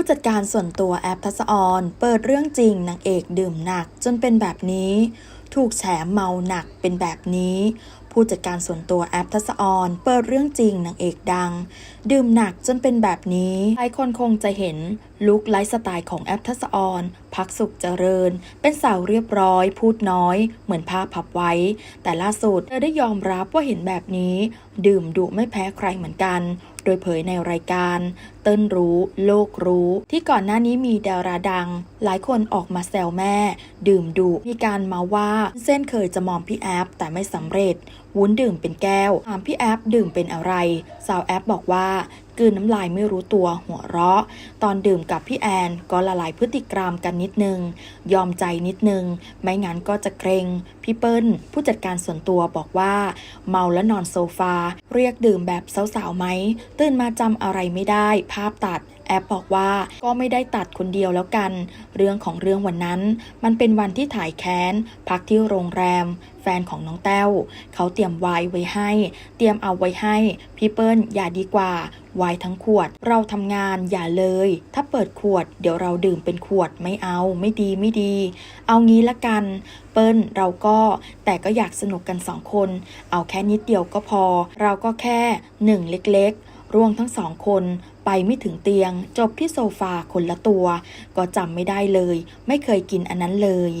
ผู้จัดการส่วนตัวแอปทัศออน เปิดเรื่องจริงนางเอกดื่มหนักจนเป็นแบบนี้ ถูกแฉเมาหนักเป็นแบบนี้ผู้จัดการส่วนตัวแอปทัศออนเปิดเรื่องจริงนางเอกดัง ดื่มหนักจนเป็นแบบนี้หลายคนคงจะเห็นลุคไลฟ์สไตล์ของแอปทัศออนพักสุขเจริญ เป็นสาวเรียบร้อย พูดน้อย เหมือนภาพพับไว้ แต่ล่าสุดเธอได้ยอมรับว่าเห็นแบบนี้ ดื่มดุไม่แพ้ใครเหมือนกัน โดยเผยในรายการ เติ้นรู้ โลกรู้ ที่ก่อนหน้านี้มีดาราดัง หลายคนออกมาแซวแม่ ดื่มดุมีการมาว่าเส้นเคยจะมอมพี่แอปแต่ไม่สำเร็จวุ้นดื่มเป็นแก้ว ถามพี่แอปดื่มเป็นอะไร สาวแอปบอกว่ากืนน้ำลายไม่รู้ตัวหัวเราะ ตอนดื่มกับพี่แอนก็ละลายพฤติกรรมกันนิดนึง ยอมใจนิดนึง ไม่งั้นก็จะเกรง พี่เปิ้ล ผู้จัดการส่วนตัวบอกว่า เมาแล้วนอนโซฟา เรียกดื่มแบบสาวๆไหม ตื่นมาจำอะไรไม่ได้ ภาพตัดแอปบอกว่าก็ไม่ได้ตัดคนเดียวแล้วกัน เรื่องของเรื่องวันนั้น มันเป็นวันที่ถ่ายแค้น พักที่โรงแรม นของน้องแต้ว เขาเตรียมไวน์ไว้ให้ เตรียมเอาไว้ให้ พี่เปิ้ลอย่าดีกว่า ไวน์ทั้งขวด เราทำงานอย่าเลย ถ้าเปิดขวด เดี๋ยวเราดื่มเป็นขวดไม่เอา ไม่ดีไม่ดี เอางี้ละกัน เปิ้ลเราก็แต่ก็อยากสนุกกันสองคน เอาแค่นิดเดียวก็พอ เราก็แค่หนึ่งเล็กๆ ร่วงทั้งสองคนไปไม่ถึงเตียง จบที่โซฟาคนละตัว ก็จำไม่ได้เลย ไม่เคยกินอันนั้นเลย